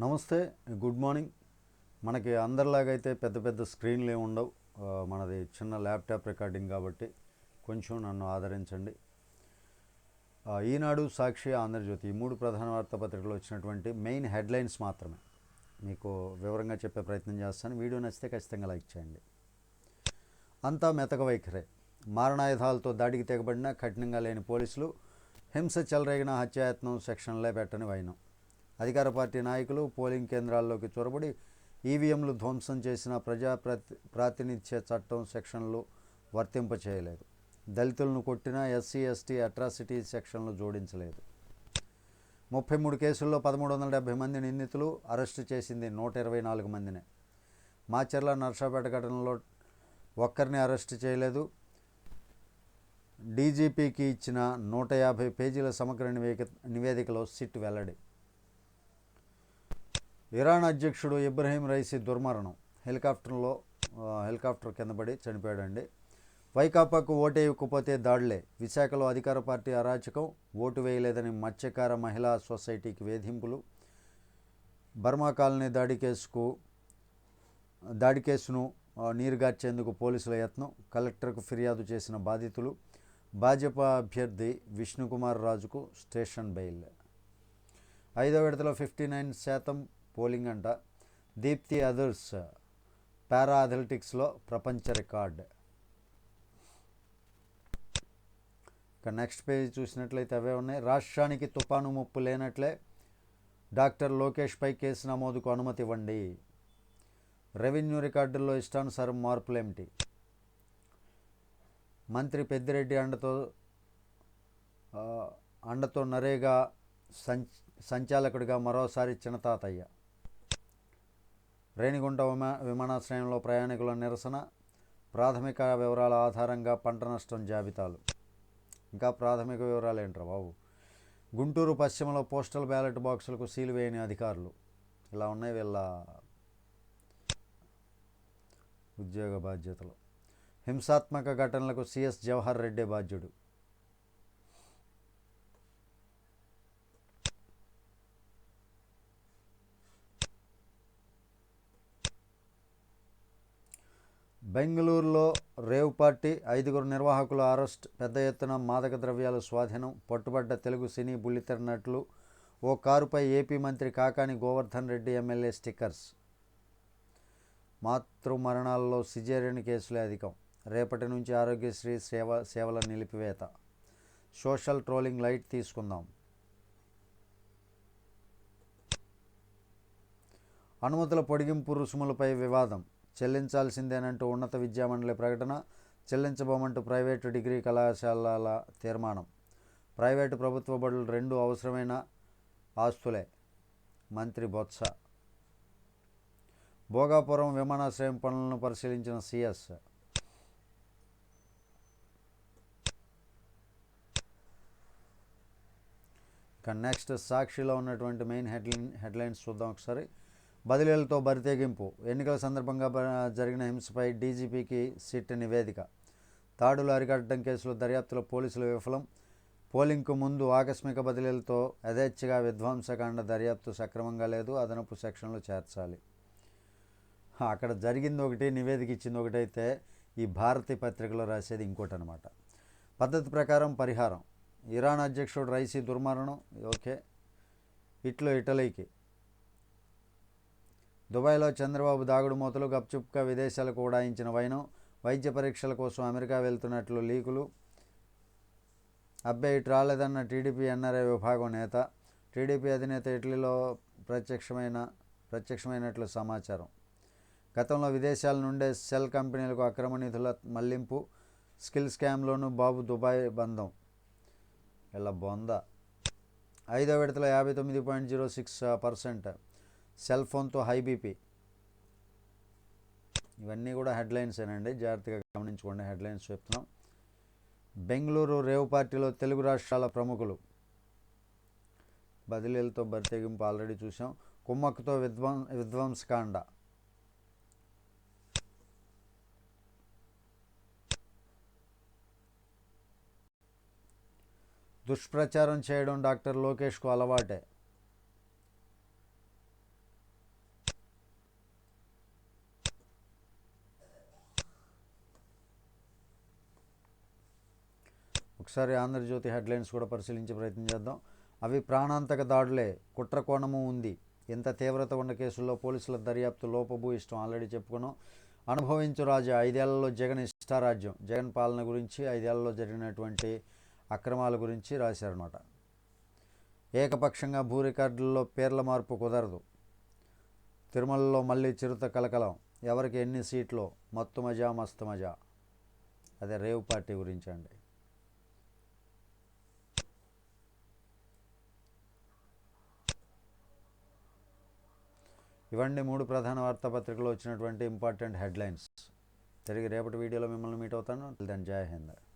నమస్తే good morning. మనకి అందరిలాగైతే పెద్ద పెద్ద స్క్రీన్లు ఏమి ఉండవు. మనది చిన్న ల్యాప్టాప్ రికార్డింగ్ కాబట్టి కొంచెం నన్ను ఆదరించండి. ఈనాడు సాక్షి ఆంధ్రజ్యోతి ఈ మూడు ప్రధాన వార్తాపత్రికలు వచ్చినటువంటి మెయిన్ హెడ్లైన్స్ మాత్రమే. మీకు వివరంగా చెప్పే ప్రయత్నం చేస్తాను. వీడియో నచ్చితే ఖచ్చితంగా లైక్ చేయండి. అంతా మెతక వైఖరే. మారణాయుధాలతో దాడికి తెగబడిన కఠినంగా లేని పోలీసులు హింస చెలరేగిన హత్యాయత్నం సెక్షన్లే పెట్టని వైనం. అధికార పార్టీ నాయకులు పోలింగ్ కేంద్రాల్లోకి చొరబడి ఈవీఎంలు ధ్వంసం చేసిన ప్రజా ప్రాతినిధ్య చట్టం సెక్షన్లు వర్తింప చేయలేదు. దళితులను కొట్టిన ఎస్సీ ఎస్టీ అట్రాసిటీ సెక్షన్లు జోడించలేదు. ముప్పై మూడు కేసుల్లో పదమూడు వందల డెబ్బై మంది నిందితులు అరెస్టు చేసింది నూట ఇరవై నాలుగు మందినే. మాచర్ల నర్సాపేట ఘటనలో ఒక్కరిని అరెస్టు చేయలేదు. డీజీపీకి ఇచ్చిన నూట యాభై పేజీల సమగ్ర నివేదిక నివేదికలో సిట్ వెల్లడి. ఇరాన్ అధ్యక్షుడు ఇబ్రహీం రైసీ దుర్మరణం. హెలికాప్టర్లో హెలికాప్టర్ కింద పడి చనిపోయాడండి. వైకాపాకు ఓటేయకపోతే దాడులే విశాఖలో అధికార పార్టీ అరాచకం ఓటు వేయలేదని మత్స్యకార మహిళా సొసైటీకి వేధింపులు. బర్మా కాలనీ దాడి కేసుకు దాడి కేసును నీరుగార్చేందుకు పోలీసుల యత్నం కలెక్టర్కు ఫిర్యాదు చేసిన బాధితులు. భాజపా అభ్యర్థి విష్ణుకుమార్ రాజుకు స్టేషన్ బెయిల్. ఐదో విడతలో ఫిఫ్టీ నైన్ శాతం పోలింగ్ అంట. దీప్తి అదర్స్ పారా అథ్లెటిక్స్లో ప్రపంచ రికార్డ్. ఇక నెక్స్ట్ పేజ్ చూసినట్లయితే అవే ఉన్నాయి. రాష్ట్రానికి తుపాను ముప్పు లేనట్లే డాక్టర్ లోకేష్పై కేసు నమోదుకు అనుమతి ఇవ్వండి. రెవెన్యూ రికార్డుల్లో ఇష్టానుసారం మార్పులేమిటి? మంత్రి పెద్దిరెడ్డి అండతో అండతో నరేగా సంచ్ సంచాలకుడిగా మరోసారి చిన్నతాతయ్య రేణిగుంట విమా విమానాశ్రయంలో ప్రయాణికుల నిరసన ప్రాథమిక వివరాల ఆధారంగా పంట నష్టం జాబితాలు. ఇంకా ప్రాథమిక వివరాలు ఏంట్రా బాబు? గుంటూరు పశ్చిమలో పోస్టల్ బ్యాలెట్ బాక్సులకు సీలు వేయని అధికారులు. ఇలా ఉన్నాయి వీళ్ళ ఉద్యోగ బాధ్యతలు. హింసాత్మక ఘటనలకు సిఎస్ జవహర్ రెడ్డి బాధ్యుడు. బెంగళూరులో రేవ్ పార్టీ ఐదుగురు నిర్వాహకుల అరెస్ట్ పెద్ద ఎత్తున మాదక ద్రవ్యాల స్వాధీనం పట్టుబడ్డ తెలుగు సినీ బుల్లితెర నటులు ఓ కారుపై ఏపీ మంత్రి కాకాని గోవర్ధన్ రెడ్డి ఎమ్మెల్యే స్టిక్కర్స్. మాతృ మరణాల్లో సిజేరియన్ కేసులే అధికం. రేపటి నుంచి ఆరోగ్యశ్రీ సేవ సేవల నిలిపివేత. సోషల్ ట్రోలింగ్ లైట్ తీసుకుందాం. అనుమతుల పొడిగింపు రుసుములపై వివాదం. చెల్లించాల్సిందేనంటూ ఉన్నత విద్యామండలి ప్రకటన చెల్లించబోమంటూ ప్రైవేటు డిగ్రీ కళాశాలల తీర్మానం. ప్రైవేటు ప్రభుత్వ బడులు రెండు అవసరమైన ఆస్తులే. మంత్రి బొత్స. భోగాపురం విమానాశ్రయం పనులను పరిశీలించిన సిఎస్. ఇక నెక్స్ట్ సాక్షిలో ఉన్నటువంటి మెయిన్ హెడ్లైన్ హెడ్లైన్స్ చూద్దాం ఒకసారి. బదిలీలతో బరితెగింపు. ఎన్నికల సందర్భంగా జరిగిన హింసపై డీజీపీకి సిట్ నివేదిక. తాడులు అరికట్టడం కేసులో దర్యాప్తులో పోలీసులు విఫలం. పోలింగ్కు ముందు ఆకస్మిక బదిలీలతో యథేచ్ఛగా విధ్వంసకాండ దర్యాప్తు సక్రమంగా లేదు అదనపు సెక్షన్లు చేర్చాలి. అక్కడ జరిగింది ఒకటి నివేదిక ఇచ్చింది ఒకటైతే ఈ భారతి పత్రికలో రాసేది ఇంకోటి అనమాట పద్ధతి ప్రకారం పరిహారం. ఇరాన్ అధ్యక్షుడు రైసీ దుర్మరణం ఓకే. ఇట్లో ఇటలీకి. దుబాయ్లో చంద్రబాబు దాగుడు మూతలు గప్చుప్గా విదేశాలకు ఉడాయించిన వైనం వైద్య పరీక్షల కోసం అమెరికా వెళ్తున్నట్లు లీకులు. అబ్బాయి ఇటు రాలేదన్న టీడీపీ ఎన్ఆర్ఐ విభాగం నేత టీడీపీ అధినేత ఇటలీలో ప్రత్యక్షమైన ప్రత్యక్షమైనట్లు సమాచారం. గతంలో విదేశాల నుండే సెల్ కంపెనీలకు అక్రమ నిధుల మళ్ళింపు స్కిల్ స్కామ్లోనూ బాబు దుబాయ్ బంధం. ఇలా బొంద. ఐదో విడతలో యాభై తొమ్మిది point zero six percent cell ఫోన్తో హై బీపీ. ఇవన్నీ కూడా హెడ్లైన్స్ ఏనండి జాగ్రత్తగా గమనించుకోండి. హెడ్లైన్స్ చెప్తున్నాం. బెంగళూరు రేవ్ పార్టీలో తెలుగు రాష్ట్రాల ప్రముఖులు. బదిలీలతో బరితెగింపు ఆల్రెడీ చూసాం కుమ్మక్కుతో విధ్వం విధ్వంసకాండ. దుష్ప్రచారం చేయడం డాక్టర్ లోకేష్కు అలవాటే. ఒకసారి ఆంధ్రజ్యోతి హెడ్లైన్స్ కూడా పరిశీలించే ప్రయత్నం చేద్దాం. అవి ప్రాణాంతక దాడులే. కుట్ర కోణము ఉంది. ఎంత తీవ్రత ఉన్న కేసుల్లో పోలీసుల దర్యాప్తు లోపభూయిష్టం ఆల్రెడీ చెప్పుకున్నాం. అనుభవించు రాజా ఐదేళ్ళలో జగన్ ఇష్టారాజ్యం. జగన్ పాలన గురించి ఐదేళ్ళలో జరిగినటువంటి అక్రమాల గురించి రాశారన్నమాట. ఏకపక్షంగా భూ రికార్డుల్లో పేర్ల మార్పు కుదరదు. తిరుమలలో మళ్ళీ చిరుత కలకలం. ఎవరికి ఎన్ని సీట్లు? మత్తు మజా మస్తు మజా. అదే రేవ్ పార్టీ గురించి అండి. ఇవన్నీ మూడు ప్రధాన వార్తాపత్రికలు వచ్చినటువంటి ఇంపార్టెంట్ హెడ్లైన్స్. తిరిగి రేపటి వీడియోలో మిమ్మల్ని మీట్ అవుతాను. దాని జై హింద్.